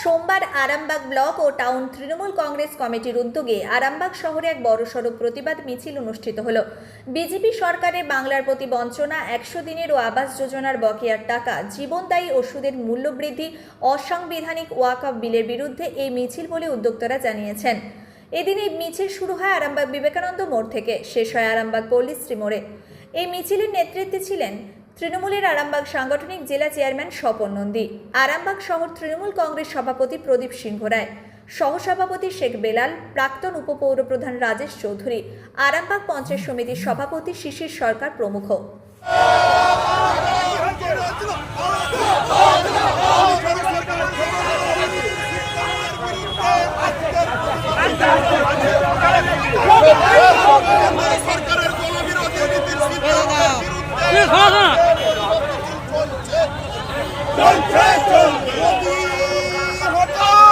সোমবার আরামবাগ ব্লক ও টাউন তৃণমূল কংগ্রেস কমিটির উদ্যোগে আরামবাগ শহরে এক বড়সড় প্রতিবাদ মিছিল অনুষ্ঠিত হল। বিজেপি সরকারের বাংলার প্রতি বঞ্চনা, একশো দিনের ও আবাস যোজনার বকেয়ার টাকা, জীবনদায়ী ওষুধের মূল্যবৃদ্ধি, অসাংবিধানিক ওয়াকআপ বিলের বিরুদ্ধে এই মিছিল বলে উদ্যোক্তারা জানিয়েছেন। এদিন এই মিছিল শুরু হয় আরামবাগ বিবেকানন্দ মোড় থেকে, শেষ হয় আরামবাগ পল্লীশ্রী মোড়ে। এই মিছিলের নেতৃত্বে ছিলেন তৃণমূলের আরামবাগ সাংগঠনিক জেলা চেয়ারম্যান স্বপন নন্দী আরামবাগ শহর তৃণমূল কংগ্রেস সভাপতি প্রদীপ সিংহ রায় সহসভাপতি শেখ বেলাল প্রাক্তন উপপৌরপ্রধান রাজেশ চৌধুরী আরামবাগ পঞ্চায়েত সমিতির সভাপতি শিশির সরকার প্রমুখ। সরকারের কোন বিরোধী নীতির সিদ্ধান্তের বিরুদ্ধে চলছে চলছে মোদি হটাও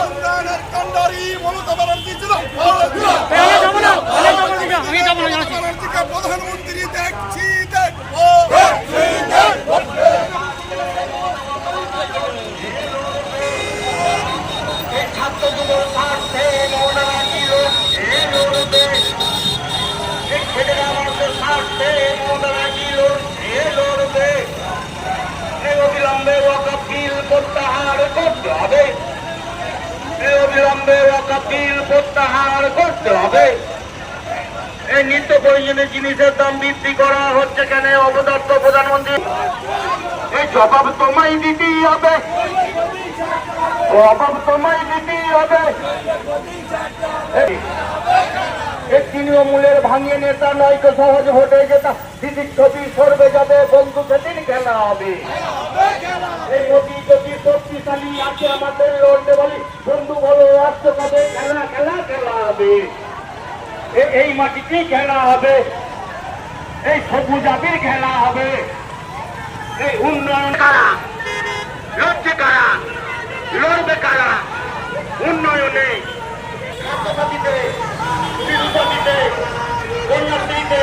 উন্নয়নের কাণ্ডারি মমতা ব্যানার্জি জিন্দাবাদ। মমতা ব্যানার্জিকে প্রধানমন্ত্রী দেখছি দেখব ছাত্রগুলোর স্বার্থে মৌলানা ছিল এই লড়বে এই ছেলেরা আমাদের স্বার্থে মৌলানা ছিল এই লড়বে এই অবিলম্বে ওয়াকাপিল প্রত্যাহার করতে হবে। অবিলম্বে ওয়াকাপিল প্রত্যাহার করতে হবে। এই নিত্য প্রয়োজনীয় জিনিসের দাম বৃদ্ধি করা হচ্ছে কেন? অবদত্ত প্রধানমন্ত্রী, এই জবাব তোমায় দিতেই হবে। অভাব তোমায় দিতেই হবে। তৃণমূলের ভাঙিয়ে নেতা নয় তো সহজ ভোটে যেটা দিদির ছবি সরবে যাবে বন্ধু সেদিন খেলা হবে এই আছে আমাদের লড়তে বলি, বন্ধু বলো, রাষ্ট্র কবে খেলা খেলা খেলা হবে। এই মাটিতেই খেলা হবে। এই সবুজ আবির খেলা হবে। এই উন্নয়ন কারা? লড়ছে কারা? লড়বে কারা? উন্নয়নে স্বাস্থ্যসাথীতে শিশুসাথীতে কন্যাশ্রীতে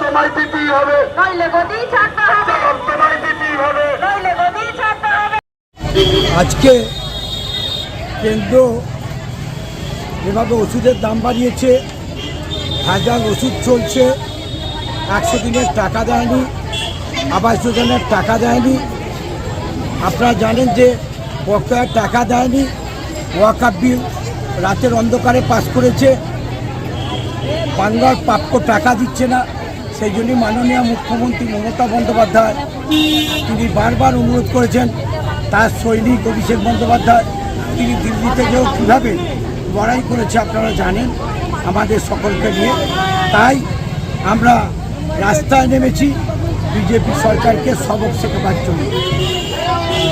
তোমায় দিতেই হবে। জবাব তোমায় দিতেই হবে। আজকে কেন্দ্র যেভাবে ওষুধের দাম বাড়িয়েছে। হাজার ওষুধ চলছে। একশো দিনের টাকা দেয়নি। আবাস যোজনার টাকা দেয়নি। আপনারা জানেন যে বকেয়ার টাকা দেয়নি। ওয়াকাপ বিল রাতের অন্ধকারে পাস করেছে। বাংলার প্রাপ্য টাকা দিচ্ছে না। সেই জন্য মাননীয় মুখ্যমন্ত্রী মমতা বন্দ্যোপাধ্যায় তিনি বারবার অনুরোধ করেছেন তার সৈনিক অভিষেক বন্দ্যোপাধ্যায় তিনি দিল্লিতে গিয়েও কীভাবে লড়াই করেছে আপনারা জানেন আমাদের সকলকে নিয়ে। তাই আমরা রাস্তায় নেমেছি বিজেপি সরকারকে সবক শেখাবার জন্য।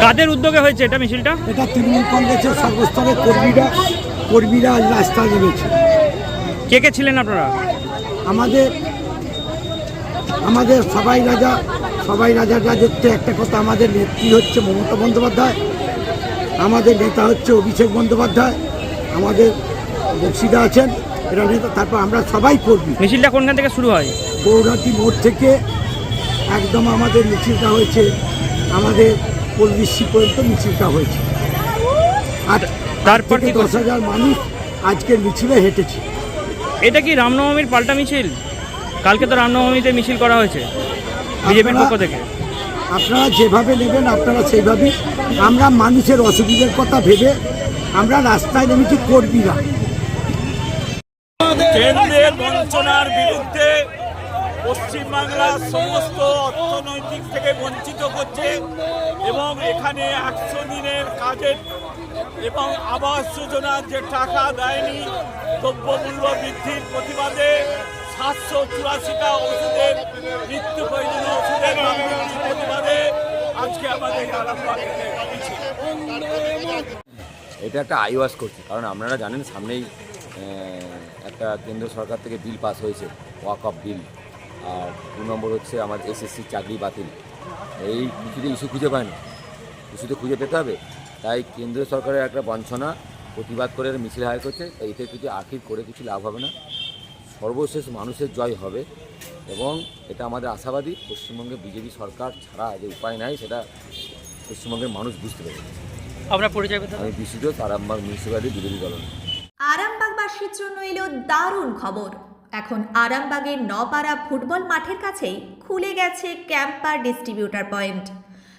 কাদের উদ্যোগে হয়েছে এটা মিছিলটা? এটা তৃণমূল কংগ্রেসের সর্বস্তরের কর্মীরা কর্মীরা রাস্তায় নেমেছে। কে কে ছিলেন আপনারা? আমাদের আমাদের সবাই রাজা সবাই রাজার রাজত্বে একটা কথা আমাদের নেত্রী হচ্ছে মমতা বন্দ্যোপাধ্যায় আমাদের নেতা হচ্ছে অভিষেক বন্দ্যোপাধ্যায় আমাদের বক্সিদা আছেন এরা নেতা তারপর আমরা সবাই করবি মিছিলটা কোনখান থেকে শুরু হয়? গৌরাটি মোড় থেকে একদম আমাদের মিছিলটা হয়েছে আমাদের পল্লিশি পর্যন্ত মিছিলটা হয়েছে। আর তারপর দশ হাজার মানুষ আজকের মিছিলে হেঁটেছে। এটা কি রামনবমীর পাল্টা মিছিল? কালকে তো রামনবমীতে মিছিল করা হয়েছে বিজেপির পক্ষ থেকে। আপনারা যেভাবে নেবেন আপনারা সেইভাবেই। আমরা মানুষের অসুবিধার কথা ভেবে আমরা রাস্তায় নেমেছি কর্মীরা। কেন্দ্রের বঞ্চনার বিরুদ্ধে পশ্চিমবাংলার সমস্ত অর্থনৈতিক থেকে বঞ্চিত করছে এবং এখানে একশো দিনের কাজের এবং আবাস যোজনার যে টাকা দেয়নি, দ্রব্যমূল্য বৃদ্ধির প্রতিবাদে সাতশো চুরাশিটা ওষুধের মৃত্যু প্রয়োজনীয় ওষুধের প্রতিবাদে আজকে আমাদের। এটা একটা আইওয়াস করছে, কারণ আপনারা জানেন সামনেই একটা কেন্দ্র সরকার থেকে বিল পাস হয়েছে, ওয়াক অফ বিল। আর দু নম্বর হচ্ছে আমার এসএসসি চাকরি বাতিল। এই কিছুতে ইস্যু খুঁজে পায় না। ইস্যু তো খুঁজে পেতে হবে? তাই কেন্দ্রীয় সরকারের একটা বঞ্চনা প্রতিবাদ করে মিছিল হায়ার করছে। তাই এতে কিছু আখির করে কিছু লাভ হবে না। সর্বশেষ মানুষের জয় হবে এবং এটা আমাদের আশাবাদী। পশ্চিমবঙ্গে বিজেপি সরকার ছাড়া যে উপায় নাই সেটা পশ্চিমবঙ্গের মানুষ বুঝতে পেরেছে। আপনার পরিচয় আমি বিশ্বজিৎ আরামবাগ মিউনিসিপ্যালিটি বিরোধী দল আরামবাগবাসীর জন্য এলো দারুণ খবর। এখন আরামবাগের নপাড়া ফুটবল মাঠের কাছেই খুলে গেছে ক্যাম্পার ডিস্ট্রিবিউটার পয়েন্ট।